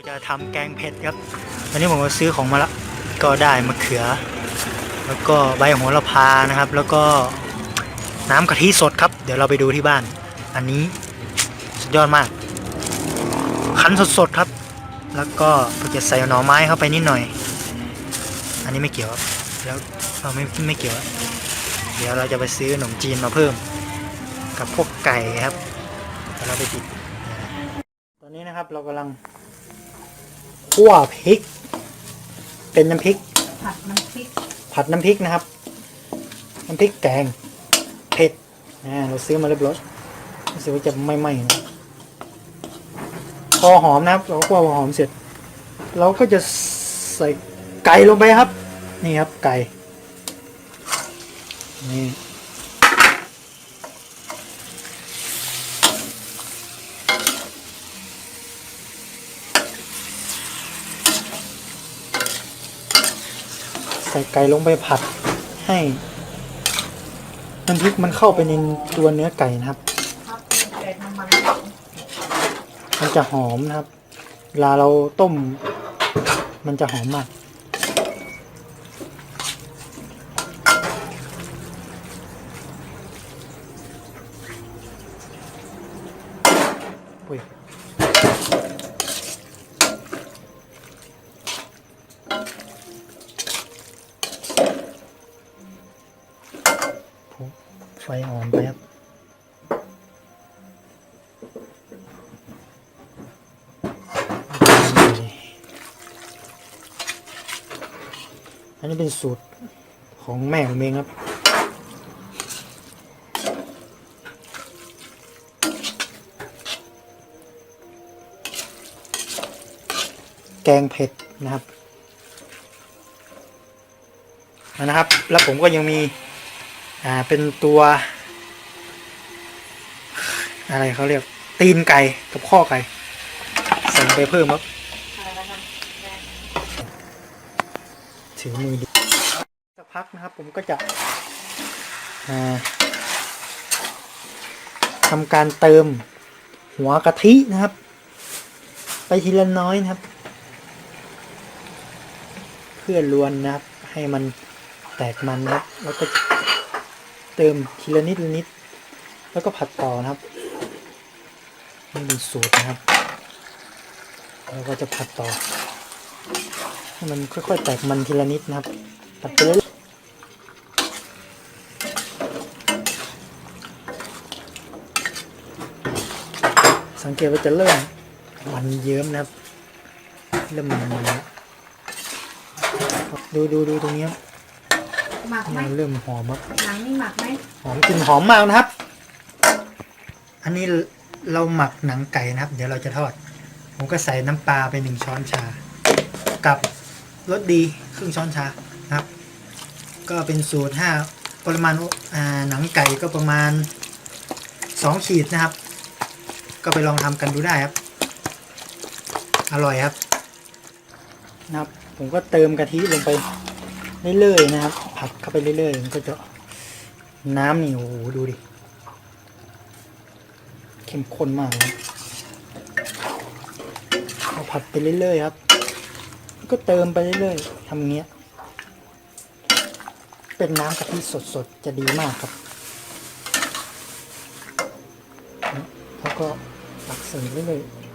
เราจะทำแกงเผ็ดครับวันนี้ผมก็ซื้อของมาละก็ได้มะเขือ แล้วก็ใบโหระพานะครับ แล้วก็น้ำกะทิสดครับ เดี๋ยวเราไปดูที่บ้าน อันนี้สุดยอดมาก คั้นสดๆครับ แล้วก็เราจะใส่หน่อไม้เข้าไปนิดหน่อย อันนี้ไม่เกี่ยวครับแล้วเราไม่ไม่เกี่ยว เดี๋ยวเราจะไปซื้อขนมจีนมาเพิ่ม กับพวกไก่ครับเดี๋ยวเราไปติดตอนนี้นะครับเรากำลัง คั่วพริก เป็นน้ำพริก ผัดน้ำพริกผัดน้ำพริกนะครับ น้ำพริกแกงเผ็ดนะเราซื้อมาเรียบร้อยรู้สึกว่าจะไม่ไหม้นะพอหอมนะครับ เราคั่วพอหอมเสร็จ เราก็จะใส่ไก่ลงไปครับ นี่ครับไก่นี่ ใส่ไก่ลงไปผัดให้น้ำพริกมันเข้าไปในตัวเนื้อไก่นะครับ มันจะหอมนะครับเวลาเราต้ม มันจะหอมมาก ฟอ่อนไปครับ อันนี้เป็นสูตรของแม่ผมเองครับแกงเผ็ดนะครับนะครับ แล้วผมก็ยังมี อ่าเป็นตัว อะไรเขาเรียก ตีนไก่กับข้อไก่ส่งไปเพิ่มครับถือมือดีสักพักนะครับ ผมก็จะอ่าทำการเติมหัวกะทินะครับ ไปทีละน้อยนะครับ เพื่อลวนนะครับ ให้มันแตกมันนะครับแล้วก็ เติมทีละนิดละนิด แล้วก็ผัดต่อนะครับนี่เป็นสูตรนะครับแล้วก็จะผัดต่อให้มันค่อยๆแตกมันทีละนิดนะครับตัดไปเรื่อยสังเกตว่าจะเริ่มมันเยิ้มนะครับ เริ่มมันมันแล้วดูดูดูตรงนี้ครับ หมักไหมเนี่ยเริ่มหอมครับหนังนี่หมักไหมหอมกลิ่นหอมมากนะครับ อันนี้เราหมักหนังไก่นะครับ เดี๋ยวเราจะทอด ผมก็ใส่น้ำปลาไปหนึ่งช้อนชา กับรสดีครึ่งช้อนชานะครับ ก็เป็นสูตรห้าปริมาณอ่าหนังไก่ก็ประมาณสองขีดนะครับ ก็ไปลองทำกันดูได้ครับ อร่อยครับนะครับ ผมก็เติมกะทิลงไปเรื่อยๆนะครับ ผัดเข้าไปเรื่อยๆมันก็จะน้ำนี่โอ้โหดูดิ เข้มข้นมากนะเอาผัดไปเรื่อยๆครับ ก็เติมไปเรื่อยๆทำเงี้ย เป็นน้ำกะทิสดๆ จะดีมากครับ แล้วก็ตักเสิร์ฟเรื่อยๆ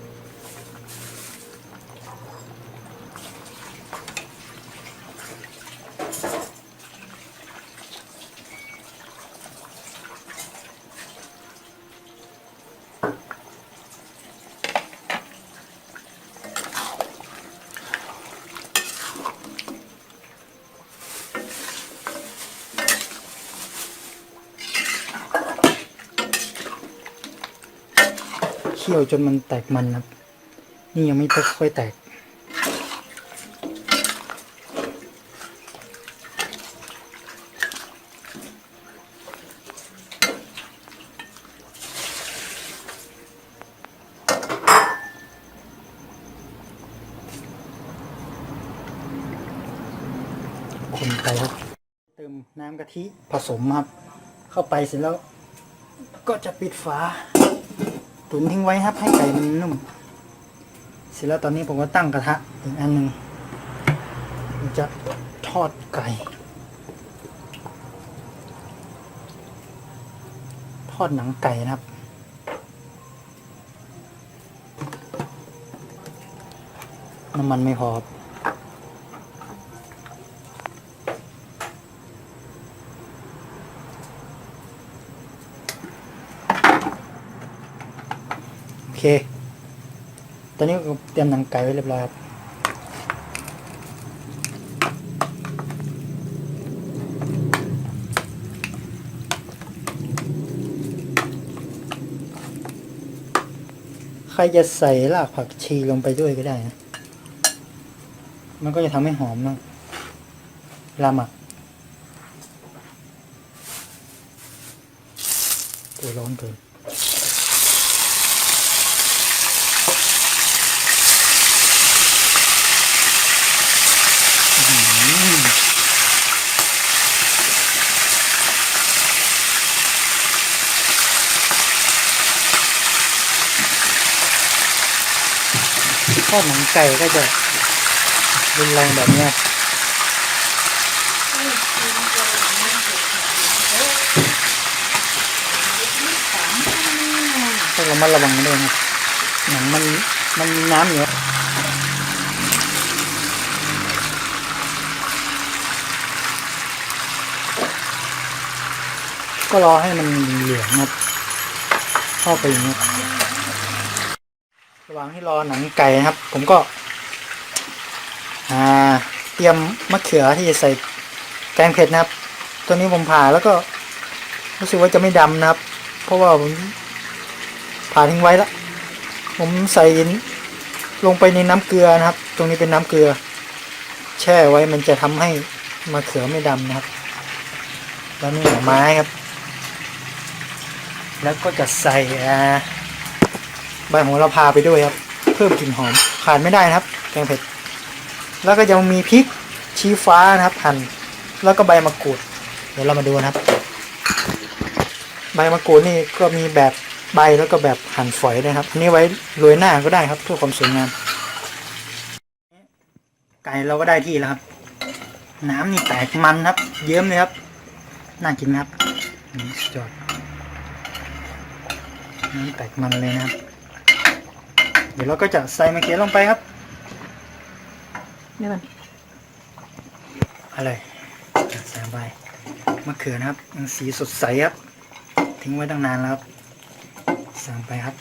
คี่ยวจนมันแตกมันครับ นี่ยังไม่ค่อยแตก คนไปครับ เติมน้ำกะทิผสมครับ เข้าไปเสร็จแล้วก็จะปิดฝา ตุ๋นทิ้งไว้ครับ ให้ไก่มันนุ่ม เสร็จแล้วตอนนี้ผมก็ตั้งกระทะอีกอันหนึ่งจะทอดไก่ ทอดหนังไก่นะครับน้ำมันไม่พอครับโอเค ตอนนี้เตรียมหนังไก่ไว้เรียบร้อยครับ ใครจะใส่รากผักชีลงไปด้วยก็ได้นะ มันก็จะทำให้หอมมากลาหมักตัวร้อนเกิน ท อดหนังไก่ก็จะรุนแรงแบบเนี้ยต้องระมัดระวังด้วยนะหนังมันมันมีน้ำอยู่ก็รอให้มันเหลืองครับเข้าไปอย่างนี้ ระหว่างที่รอหนังไก่นะครับ ผมก็เตรียมมะเขือที่จะใส่แกงเผ็ดนะครับ ตัวนี้ผมผ่าแล้วก็รู้สึกว่าจะไม่ดำนะครับ เพราะว่าผมผ่าทิ้งไว้แล้วผมใส่ลงไปในน้ำเกลือนะครับ ตรงนี้เป็นน้ำเกลือ แช่ไว้มันจะทำให้มะเขือไม่ดำนะครับ แล้วนี่หน่อไม้ครับ แล้วก็จะใส่อ่า ใบโหระพาไปด้วยครับ เพิ่มกลิ่นหอมขาดไม่ได้นะครับ แกงเผ็ด แล้วก็ยังมีพริกชี้ฟ้านะครับหั่นแล้วก็ใบมะกรูด เดี๋ยวเรามาดูนะครับ ใบมะกรูดนี่ก็มีแบบใบแล้วก็แบบหั่นฝอยนะครับ อันนี้ไว้โรยหน้าก็ได้ครับเพื่อความสวยงามไก่เราก็ได้ที่แล้วครับ น้ำนี่แตกมันครับ เยิ้มเลยครับ น่ากินครับอืมสุดยอดน้ำแตกมันเลยนะครับ เดี๋ยวเราก็จะใส่มะเขือลงไปครับนี่มันอะไรใส่ลงไปมะเขือนะครับยังสีสดใสครับ ทิ้งไว้ตั้งนานแล้วครับใส่ลงไปครับ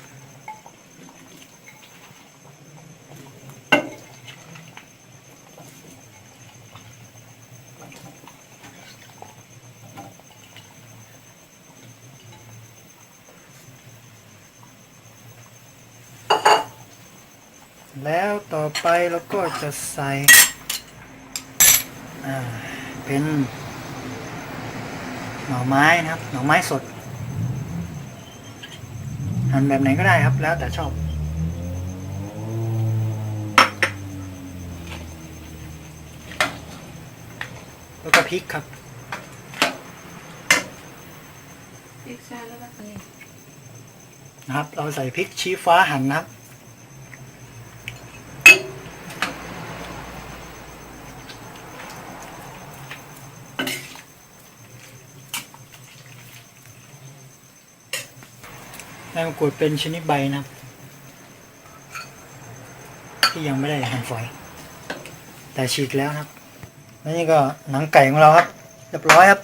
แล้วต่อไปเราก็จะใส่อ่าเป็น หน่อไม้นะครับ หน่อไม้สด หั่นแบบไหนก็ได้ครับ แล้วแต่ชอบแล้วก็พริกครับพริกซ่าแล้วก็อันนี้นะครับ เราใส่พริกชี้ฟ้าหั่นนะครับ ใบมะกรูดเป็นชนิดใบนะครับ ที่ยังไม่ได้หั่นฝอย แต่ฉีกแล้วครับและนี่ก็หนังไก่ของเราครับเรียบร้อยครับ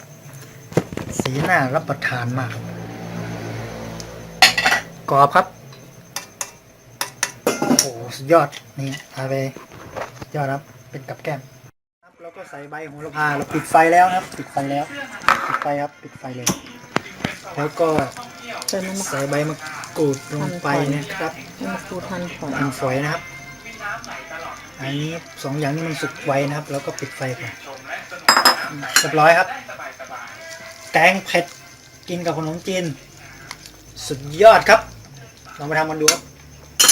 สีหน้ารับประทานมากกรอบครับโอ้โหสุดยอดนี่เอาไปยอดครับเป็นกับแก้มครับแล้วก็ใส่ใบโหระพาเราปิดไฟแล้วครับ ปิดไฟแล้ว ปิดไฟครับ ปิดไฟเลย แล้วก็ ใส่น้ำมะใส่ใบมะกรูดลงไปนะครับมะกรูดทันฝอยหั่นฝอยนะครับ อันนี้สองอย่างนี้มันสุกไวนะครับ แล้วก็ปิดไฟไปเรียบร้อยครับ แกงเผ็ดกินกับขนมจีน สุดยอดครับ ลองไปทำกันดูครับ